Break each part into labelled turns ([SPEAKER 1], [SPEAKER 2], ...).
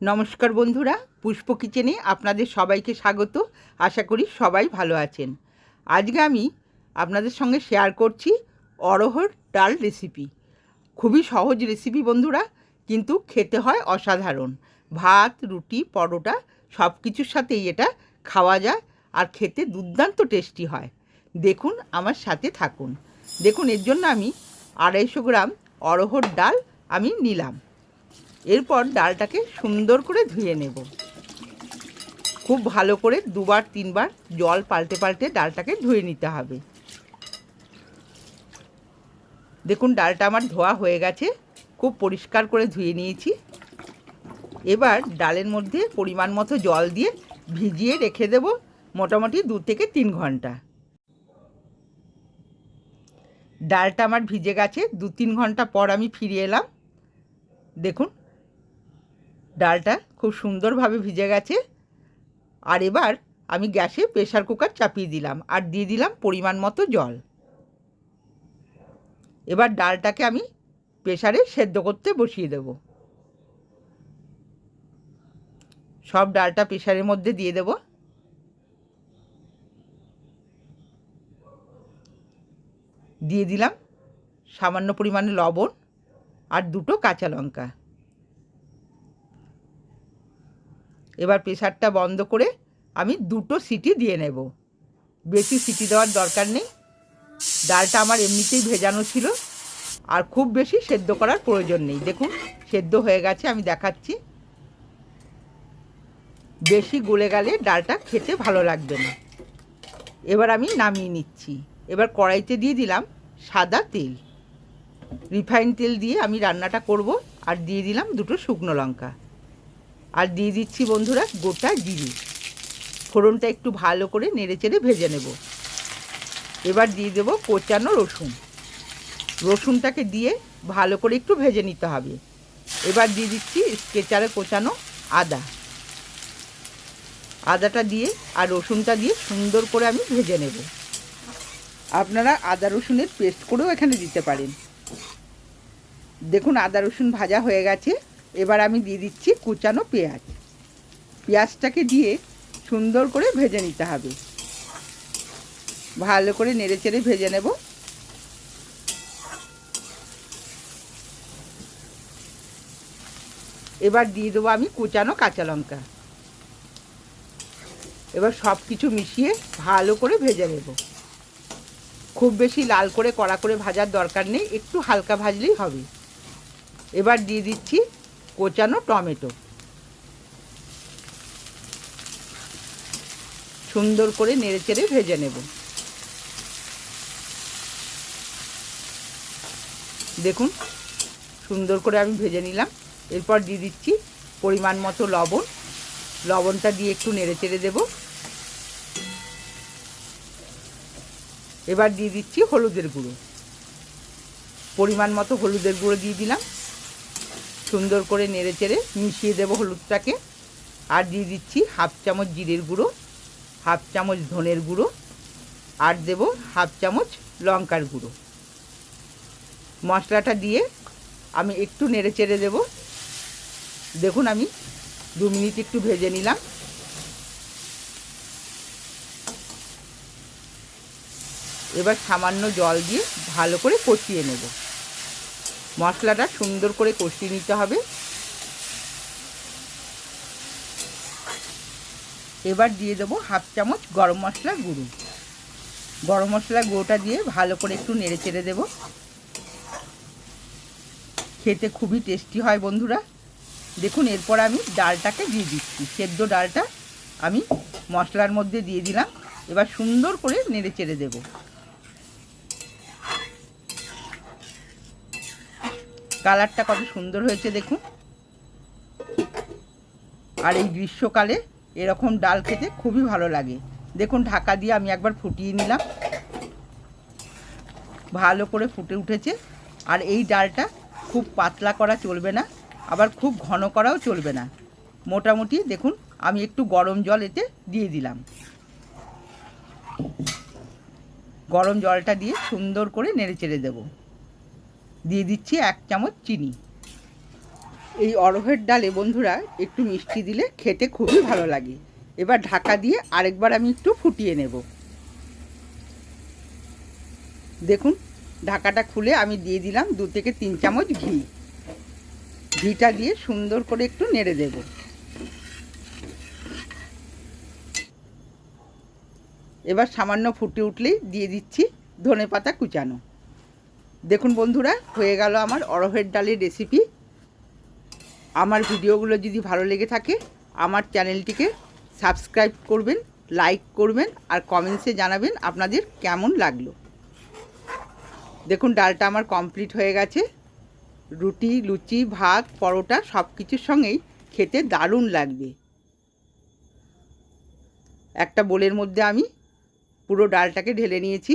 [SPEAKER 1] নমস্কার বন্ধুরা, পুষ্প কিচেনে আপনাদের সবাইকে স্বাগত। আশা করি সবাই ভালো আছেন। আজকে আমি আপনাদের সঙ্গে শেয়ার করছি অরহর ডাল রেসিপি খুবই সহজ রেসিপি বন্ধুরা, কিন্তু খেতে হয় অসাধারণ। ভাত, রুটি, পরোটা সব কিছুর সাথেই এটা খাওয়া যায় আর খেতে দুর্দান্ত টেস্টি হয়। দেখুন, আমার সাথে থাকুন। দেখুন, এর জন্য আমি আড়াইশো গ্রাম অরহর ডাল আমি নিলাম। এরপর ডালটাকে সুন্দর করে ধুয়ে নেব। খুব ভালো করে দুবার, তিনবার জল পাল্টে পাল্টে ডালটাকে ধুয়ে নিতে হবে। দেখুন, ডালটা আমার ধোয়া হয়ে গেছে, খুব পরিষ্কার করে ধুয়ে নিয়েছি। এবার ডালের মধ্যে পরিমাণ মতো জল দিয়ে ভিজিয়ে রেখে দেব মোটামুটি দু থেকে তিন ঘণ্টা। ডালটা আমার ভিজে গেছে দু তিন ঘণ্টা পর আমি ফিরে এলাম। দেখুন ডালটা খুব সুন্দরভাবে ভিজে গেছে। আর এবার আমি গ্যাসে প্রেশার কুকার চাপিয়ে দিলাম আর দিয়ে দিলাম পরিমাণ মতো জল। এবার ডালটাকে আমি প্রেশারে সেদ্ধ করতে বসিয়ে দেব। সব ডালটা প্রেশারের মধ্যে দিয়ে দেব। দিয়ে দিলাম সামান্য পরিমাণে লবণ আর দুটো কাঁচা লঙ্কা। এবার প্রেশারটা বন্ধ করে আমি দুটো সিটি দিয়ে নেব। বেশি সিটি দেওয়ার দরকার নেই। ডালটা আমার এমনিতেই ভেজানো ছিল। আর খুব বেশি সেদ্ধ করার প্রয়োজন নেই। দেখুন, সেদ্ধ হয়ে গেছে, আমি দেখাচ্ছি। বেশি গলে গেলে ডালটা খেতে ভালো লাগবে না। এবার আমি নামিয়ে নিচ্ছি। এবার কড়াইতে দিয়ে দিলাম সাদা তেল। রিফাইন তেল দিয়ে আমি রান্নাটা করব। আর দিয়ে দিলাম দুটো শুকনো লঙ্কা। আর দিয়ে দিচ্ছি বন্ধুরা গোটা জিরে। ফোড়নটা একটু ভালো করে নেড়ে চেড়ে ভেজে নেব। এবার দিয়ে দেবো কোচানো রসুন। রসুনটাকে দিয়ে ভালো করে একটু ভেজে নিতে হবে। এবার দিয়ে দিচ্ছি স্কেচারে কোচানো আদা। আদাটা দিয়ে আর রসুনটা দিয়ে সুন্দর করে আমি ভেজে নেব। আপনারা আদা রসুনের পেস্ট করেও এখানে দিতে পারেন। দেখুন আদা রসুন ভাজা হয়ে গেছে। এবার আমি দিয়ে দিচ্ছি কুচানো পেঁয়াজ। পেঁয়াজটাকে দিয়ে সুন্দর করে ভেজে নিতে হবে। ভালো করে নেড়ে চেড়ে ভেজে নেব। এবার দিয়ে দেবো আমি কুচানো কাঁচা লঙ্কা। এবার সব কিছু মিশিয়ে ভালো করে ভেজে নেব। খুব বেশি লাল করে কড়া করে ভাজার দরকার নেই, একটু হালকা ভাজলেই হবে। এবার দিয়ে দিচ্ছি কোচানো টমেটো। সুন্দর করে নেড়ে চেড়ে ভেজে নেব। দেখুন, সুন্দর করে আমি ভেজে নিলাম। এরপর দিয়ে দিচ্ছি পরিমাণ মতো লবণ। লবণটা দিয়ে একটু নেড়ে চেড়ে দেব। এবার দিয়ে দিচ্ছি হলুদের গুঁড়ো। পরিমাণ মতো হলুদের গুঁড়ো দিয়ে দিলাম। সুন্দর করে নেড়ে চেড়ে মিশিয়ে দেবো হলুদটাকে। আর দিয়ে দিচ্ছি হাফ চামচ জিরের গুঁড়ো, হাফ চামচ ধনের গুঁড়ো, আর দেব হাফ চামচ লঙ্কার গুঁড়ো। মশলাটা দিয়ে আমি একটু নেড়ে চেড়ে দেবো। দেখুন আমি দু মিনিট একটু ভেজে নিলাম। এবার সামান্য জল দিয়ে ভালো করে কষিয়ে নেব। মশলাটা সুন্দর করে কষিয়ে নিতে হবে। এবার দিয়ে দেবো হাফ চামচ গরম মশলা গুঁড়ো। গরম মশলা গুঁড়োটা দিয়ে ভালো করে একটু নেড়ে চেড়ে দেবো। খেতে খুবই টেস্টি হয় বন্ধুরা। দেখুন, এরপর আমি ডালটাকে দিয়ে দিচ্ছি। সেদ্ধ ডালটা আমি মশলার মধ্যে দিয়ে দিলাম। এবার সুন্দর করে নেড়ে চেড়ে দেব। কালারটা কত সুন্দর হয়েছে দেখুন। আর এই গ্রীষ্মকালে এরকম ডাল খেতে খুবই ভালো লাগে। দেখুন, ঢাকা দিয়ে আমি একবার ফুটিয়ে নিলাম। ভালো করে ফুটে উঠেছে। আর এই ডালটা খুব পাতলা করা চলবে না, আবার খুব ঘন করাও চলবে না। মোটামুটি দেখুন, আমি একটু গরম জল এতে দিয়ে দিলাম। গরম জলটা দিয়ে সুন্দর করে নেড়ে চেড়ে দেব। দিয়ে দিচ্ছি এক চামচ চিনি। এই অরহের ডালে বন্ধুরা, একটু মিষ্টি দিলে খেতে খুবই ভালো লাগে। এবার ঢাকা দিয়ে আরেকবার আমি একটু ফুটিয়ে নেব। দেখুন, ঢাকাটা খুলে আমি দিয়ে দিলাম দু থেকে তিন চামচ ঘি। ঘিটা দিয়ে সুন্দর করে একটু নেড়ে দেব। এবার সামান্য ফুটে উঠলেই দিয়ে দিচ্ছি ধনে পাতা কুচানো। দেখুন বন্ধুরা, হয়ে গেল আমার অরহের ডালের রেসিপি আমার ভিডিওগুলো যদি ভালো লেগে থাকে, আমার চ্যানেলটিকে সাবস্ক্রাইব করবেন লাইক করবেন, আর কমেন্টসে জানাবেন আপনাদের কেমন লাগল। দেখুন, ডালটা আমার কমপ্লিট হয়ে গেছে। রুটি, লুচি, ভাত, পরোটা সব কিছুর সঙ্গেই খেতে দারুণ লাগবে। একটা বোলের মধ্যে আমি পুরো ডালটাকে ঢেলে নিয়েছি।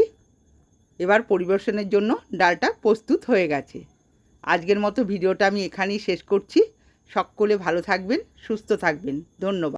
[SPEAKER 1] এবার পরিবেশনের জন্য ডালটা প্রস্তুত হয়ে গেছে। আজকের মতো ভিডিওটা আমি এখানেই শেষ করছি। সকলে ভালো থাকবেন, সুস্থ থাকবেন। ধন্যবাদ।